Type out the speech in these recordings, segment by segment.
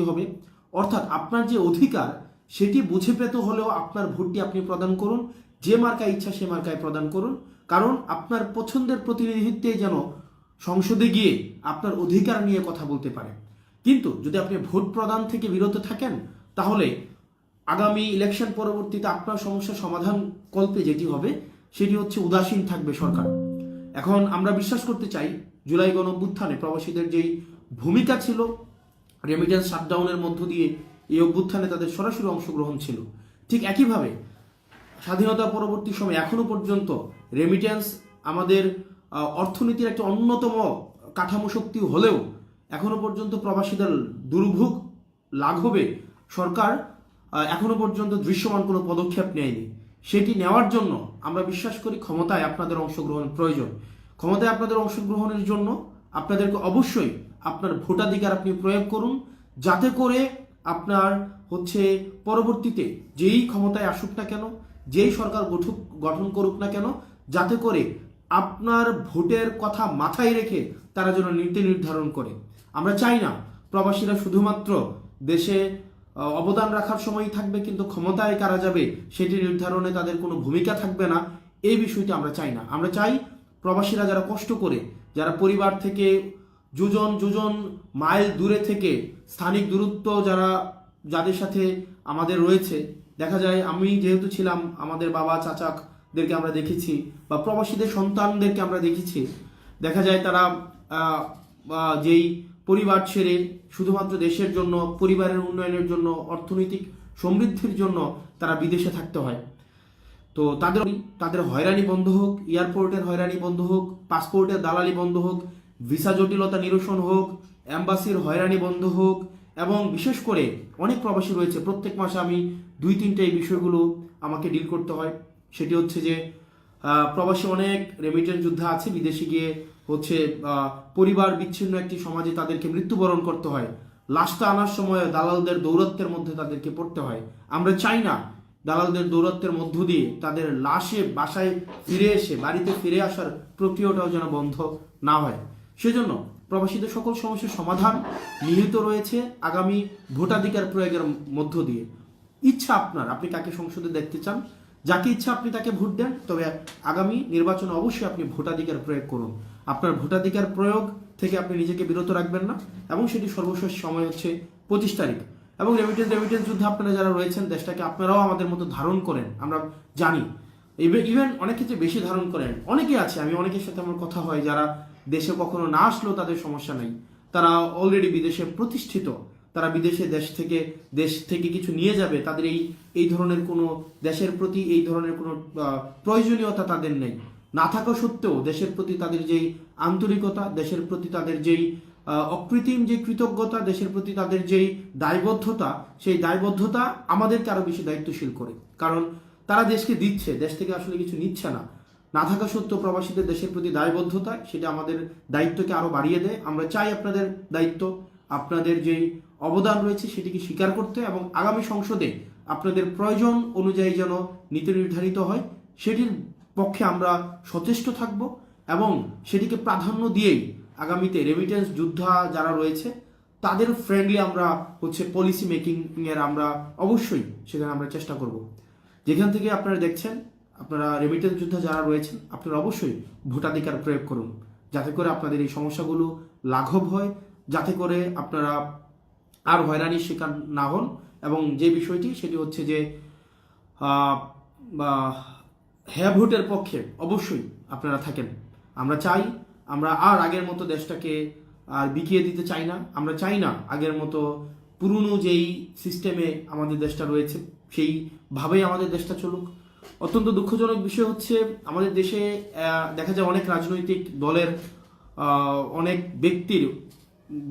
হবে? অর্থাৎ আপনার যে অধিকার, সেটি বুঝে পেতে হলেও আপনার ভোটটি আপনি প্রদান করুন। যে মার্কায় ইচ্ছা, সে মার্কায় প্রদান করুন। কারণ আপনার পছন্দের প্রতিনিধিত্বে যেন সংসদে গিয়ে আপনার অধিকার নিয়ে কথা বলতে পারে। কিন্তু যদি আপনি ভোট প্রদান থেকে বিরত থাকেন, তাহলে আগামী ইলেকশন পরবর্তীতে আপনার সমস্যা সমাধান কল্পে যেটি হবে, সেটি হচ্ছে উদাসীন থাকবে সরকার। এখন আমরা বিশ্বাস করতে চাই, জুলাই গণঅভ্যুত্থানে প্রবাসীদের যেই ভূমিকা ছিল রেমিটেন্স শাটডাউনের মধ্য দিয়ে এই অভ্যুত্থানে তাদের সরাসরি অংশগ্রহণ ছিল। ঠিক একইভাবে স্বাধীনতা পরবর্তী সময় এখনও পর্যন্ত রেমিটেন্স আমাদের অর্থনীতির একটা অন্যতম কাঠামো শক্তি হলেও এখনও পর্যন্ত প্রবাসীদের দুর্ভোগ লাঘবে সরকার আহ, এখনও পর্যন্ত দৃশ্যমান কোনো পদক্ষেপ নেয়নি। সেটি নেওয়ার জন্য আমরা বিশ্বাস করি ক্ষমতায় আপনাদের অংশগ্রহণ প্রয়োজন। ক্ষমতায় আপনাদের অংশগ্রহণের জন্য আপনাদেরকে অবশ্যই আপনার ভোটাধিকার আপনি প্রয়োগ করুন, যাতে করে আপনার হচ্ছে পরবর্তীতে যেই ক্ষমতায় আসুক না কেন, যেই সরকার গঠুক, গঠন করুক না কেন, যাতে করে আপনার ভোটের কথা মাথায় রেখে তারা যেন নীতি নির্ধারণ করে। আমরা চাই না প্রবাসীরা শুধুমাত্র দেশে অবদান রাখার সময়ই থাকবে, কিন্তু ক্ষমতায় কারা যাবে সেটি নির্ধারণে তাদের কোনো ভূমিকা থাকবে না, এই বিষয়টি আমরা চাই না। আমরা চাই প্রবাসীরা যারা কষ্ট করে, যারা পরিবার থেকে যোজন যোজন মাইল দূরে থেকে স্থানিক দূরত্ব যারা, যাদের সাথে আমাদের রয়েছে। দেখা যায়, আমি যেহেতু ছিলাম, আমাদের বাবা, চাচাদেরকে আমরা দেখেছি, বা প্রবাসীদের সন্তানদেরকে আমরা দেখেছি। দেখা যায় তারা যেই পরিবার ছেড়ে শুধুমাত্র দেশের জন্য, পরিবারের উন্নয়নের জন্য, অর্থনৈতিক সমৃদ্ধির জন্য তারা বিদেশে থাকতে হয়। তো তাদের তাদের হয়রানি বন্ধ হোক, এয়ারপোর্টের হয়রানি বন্ধ হোক, পাসপোর্টের দালালি বন্ধ হোক ভিসা জটিলতা নিরসন হোক অ্যাম্বাসির হয়রানি বন্ধ হোক, এবং বিশেষ করে অনেক প্রবাসী রয়েছে, প্রত্যেক মাসে আমি দুই তিনটে এই বিষয়গুলো আমাকে ডিল করতে হয়। সেটি হচ্ছে যে প্রবাসী অনেক রেমিটেন্স যোদ্ধা আছে, বিদেশে গিয়ে হচ্ছে পরিবার বিচ্ছিন্ন একটি সমাজে তাদেরকে মৃত্যুবরণ করতে হয়। লাশটা আনার সময় দালালদের দৌরত্বের মধ্যে তাদেরকে পড়তে হয়। আমরা চাই না দালালদের দৌরত্বের মধ্য দিয়ে তাদের লাশে বাসায় ফিরে এসে, বাড়িতে ফিরে আসার প্রক্রিয়াটাও যেন বন্ধ না হয়। সেজন্য প্রবাসীদের সকল সমস্যার সমাধান নিহিত রয়েছে আগামী ভোটাধিকার প্রয়োগের মধ্য দিয়ে। ইচ্ছা আপনার, আপনি কাকে সংসদে দেখতে চান? যাকে ইচ্ছা আপনি তাকে ভোট দেন, তবে আগামী নির্বাচনে অবশ্যই আপনি ভোটাধিকার প্রয়োগ করুন। আপনার ভোটাধিকার প্রয়োগ থেকে আপনি নিজেকে বিরত রাখবেন না এবং সেটি সর্বশেষ সময় হচ্ছে পঁচিশ তারিখ। এবং রেমিটেন্স রেমিটেন্স যুদ্ধে আপনারা যারা রয়েছেন, দেশটাকে আপনারাও আমাদের মতো ধারণ করেন, আমরা জানি। ইভেন অনেক ক্ষেত্রে বেশি ধারণ করেন। অনেকে আছে, আমি অনেকের সাথে আমার কথা হয়, যারা দেশে কখনো না আসলেও তাদের সমস্যা নেই। তারা অলরেডি বিদেশে প্রতিষ্ঠিত। তারা বিদেশে দেশ থেকে দেশ থেকে কিছু নিয়ে যাবে। তাদের এই এই ধরনের কোনো দেশের প্রতি এই ধরনের কোনো প্রয়োজনীয়তা তাদের নেই। না থাকা সত্ত্বেও দেশের প্রতি তাদের যেই আন্তরিকতা, দেশের প্রতি তাদের যেই অকৃত্রিম যে কৃতজ্ঞতা, দেশের প্রতি তাদের যেই দায়বদ্ধতা, সেই দায়বদ্ধতা আমাদেরকে আরও বেশি দায়িত্বশীল করে। কারণ তারা দেশকে দিচ্ছে, দেশ থেকে আসলে কিছু নিচ্ছে না। না থাকা সত্ত্বেও প্রবাসীদের দেশের প্রতি দায়বদ্ধতা, সেটা আমাদের দায়িত্বকে আরও বাড়িয়ে দেয়। আমরা চাই আপনাদের দায়িত্ব, আপনাদের যেই অবদান রয়েছে সেটিকে স্বীকার করতে এবং আগামী সংসদে আপনাদের প্রয়োজন অনুযায়ী যেন নীতি নির্ধারিত হয়, সেটির পক্ষে আমরা সচেষ্ট থাকব এবং সেটিকে প্রাধান্য দিয়েই আগামীতে রেমিটেন্স যোদ্ধা যারা রয়েছে, তাদের ফ্রেন্ডলি আমরা হচ্ছে পলিসি মেকিং এর আমরা অবশ্যই সেখানে আমরা চেষ্টা করব। যেখান থেকে আপনারা দেখছেন, আপনারা রেমিটেন্স যোদ্ধা যারা রয়েছেন, আপনারা অবশ্যই ভোটাধিকার প্রয়োগ করুন। যাতে করে আপনাদের এই সমস্যাগুলো লাঘব হয়, যাতে করে আপনারা আর হয়রানির শিকার না হন। এবং যে বিষয়টি, সেটি হচ্ছে যে হ্যাঁ ভোটের পক্ষে অবশ্যই আপনারা থাকেন। আমরা চাই, আমরা আর আগের মতো দেশটাকে আর বিকিয়ে দিতে চাই না। আমরা চাই না আগের মতো পুরনো যেই সিস্টেমে আমাদের দেশটা রয়েছে সেইভাবেই আমাদের দেশটা চলুক। অত্যন্ত দুঃখজনক বিষয় হচ্ছে, আমাদের দেশে দেখা যায় অনেক রাজনৈতিক দলের অনেক ব্যক্তির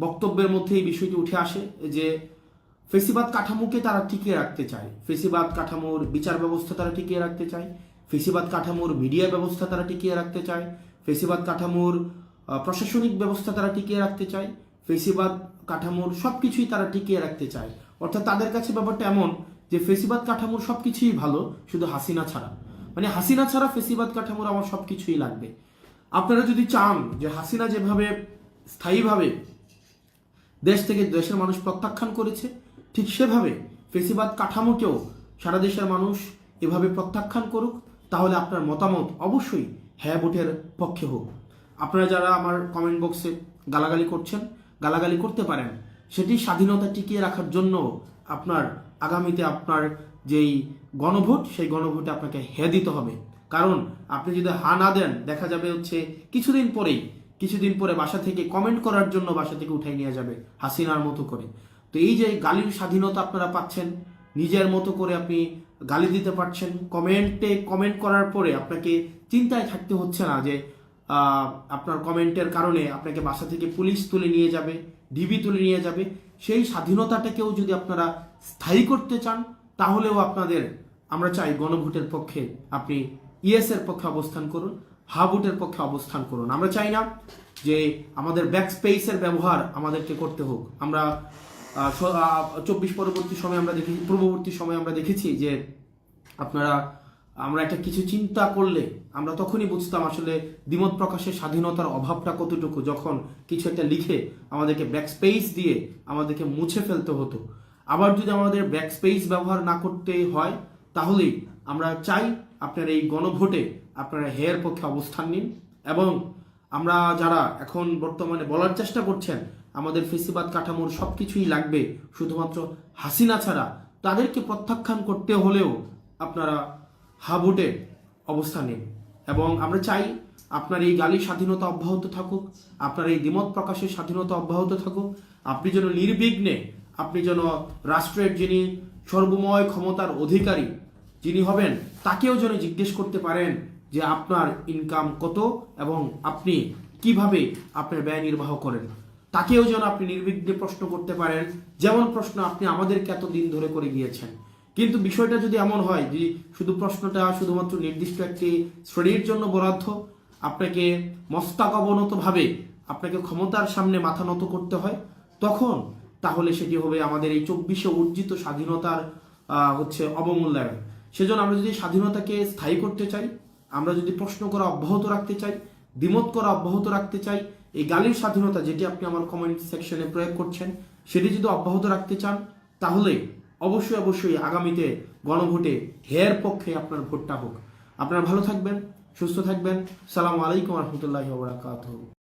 বক্তব্যের মধ্যে এই বিষয়টি উঠে আসে যে ফেসিবাদ কাঠামোকে তারা টিকিয়ে রাখতে চায়। ফেসিবাদ কাঠামোর বিচার ব্যবস্থা তারা টিকিয়ে রাখতে চায়। ফেসিবাদ কাঠামোর মিডিয়া ব্যবস্থা তারা টিকিয়ে রাখতে চায়। ফেসিবাদ কাঠামোর প্রশাসনিক ব্যবস্থা তারা টিকিয়ে রাখতে চায়। ফেসিবাদ কাঠামোর সব কিছুই তারা টিকিয়ে রাখতে চায়। অর্থাৎ তাদের কাছে ব্যাপারটা এমন যে ফেসিবাদ কাঠামোর সব কিছুই ভালো, শুধু হাসিনা ছাড়া। মানে হাসিনা ছাড়া ফেসিবাদ কাঠামোর আমার সব কিছুই লাগবে। আপনারা যদি চান যে হাসিনা যেভাবে স্থায়ীভাবে দেশ থেকে দেশের মানুষ প্রত্যাখ্যান করেছে, ঠিক সেভাবে ফেসিবাদ কাঠামোকেও সারা দেশের মানুষ এভাবে প্রত্যাখ্যান করুক, তাহলে আপনার মতামত অবশ্যই হ্যাঁ ভোটের পক্ষে হোক। আপনারা যারা আমার কমেন্ট বক্সে গালাগালি করছেন, গালাগালি করতে পারেন, সেটি স্বাধীনতা টিকিয়ে রাখার জন্য আপনার আগামীতে আপনার যেই গণভোট, সেই গণভোটে আপনাকে হে দিতে হবে। কারণ আপনি যদি হা না দেন, দেখা যাবে হচ্ছে কিছুদিন পরেই, কিছুদিন পরে বাসা থেকে কমেন্ট করার জন্য বাসা থেকে উঠাই নিয়ে যাবে হাসিনার মতো করে। তো এই যে গালির স্বাধীনতা আপনারা পাচ্ছেন, নিজের মতো করে আপনি গালি দিতে পারছেন কমেন্টে কমেন্ট করার পরে আপনাকে চিন্তায় থাকতে হচ্ছে না যে আপনার কমেন্টের কারণে আপনাকে বাসা থেকে পুলিশ তুলে নিয়ে যাবে ডিবি তুলে নিয়ে যাবে। সেই স্বাধীনতাটাকেও যদি আপনারা স্থায়ী করতে চান, তাহলেও আপনাদের, আমরা চাই গণভোটের পক্ষে আপনি ইএস এর পক্ষে অবস্থান করুন হাবুটের পক্ষে অবস্থান করুন। আমরা চাই না যে আমাদের ব্যাক স্পেসের ব্যবহার আমাদেরকে করতে হোক। আমরা চব্বিশ পরবর্তী সময় আমরা দেখেছি, পূর্ববর্তী সময় আমরা দেখেছি যে আপনারা, আমরা একটা কিছু চিন্তা করলে, আমরা তখনই বুঝতাম আসলে দ্বিমত প্রকাশের স্বাধীনতার অভাবটা কতটুকু, যখন কিছু একটা লিখে আমাদেরকে ব্যাক স্পেস দিয়ে আমাদেরকে মুছে ফেলতে হতো। আবার যদি আমাদের ব্যাক স্পেস ব্যবহার না করতে হয়, তাহলে আমরা চাই আপনার এই গণভোটে আপনারা হেয়ার পক্ষে অবস্থান নিন এবং আমরা যারা এখন বর্তমানে বলার চেষ্টা করছেন, আমাদের ফেসিবাদ কাঠামোর সব কিছুই লাগবে, শুধুমাত্র হাসিনা ছাড়া, তাদেরকে প্রত্যাখ্যান করতে হলেও আপনারা হাবুটে অবস্থান নিন। এবং আমরা চাই আপনার এই গালির স্বাধীনতা অব্যাহত থাকুক, আপনার এই দ্বিমত প্রকাশের স্বাধীনতা অব্যাহত থাকুক, আপনি যেন নির্বিঘ্নে আপনি যেন রাষ্ট্রের যিনি সর্বময় ক্ষমতার অধিকারী, যিনি হবেন, তাকেও যেন জিজ্ঞেস করতে পারেন যে আপনার ইনকাম কত এবং আপনি কীভাবে আপনার ব্যয় নির্বাহ করেন। তাকেও যেন আপনি নির্বিঘ্নে প্রশ্ন করতে পারেন, যেমন প্রশ্ন আপনি আমাদেরকে এতদিন ধরে করে গিয়েছেন। কিন্তু বিষয়টা যদি এমন হয় যে শুধু প্রশ্নটা শুধুমাত্র নির্দিষ্ট একটি শ্রেণির জন্য বরাদ্দ, আপনাকে মস্তাক অবনতভাবে আপনাকে ক্ষমতার সামনে মাথা নত করতে হয়, তখন তাহলে সেটি হবে আমাদের এই চব্বিশে অর্জিত স্বাধীনতার হচ্ছে অবমূল্যায়ন। সেজন্য আমরা যদি স্বাধীনতাকে স্থায়ী করতে চাই, আমরা যদি প্রশ্ন করা অব্যাহত রাখতে চাই, দ্বিমত করা অব্যাহত রাখতে চাই, এই গালির স্বাধীনতা যেটি আপনি আমার কমেন্ট সেকশনে প্রয়োগ করছেন, সেটি যদি অব্যাহত রাখতে চান, তাহলে অবশ্যই অবশ্যই আগামীতে গণভোটে হেয়ার পক্ষে আপনার ভোটটা হোক। আপনারা ভালো থাকবেন, সুস্থ থাকবেন। সালাম আলাইকুম রহমতুল্লাহ বারাকাতুহ।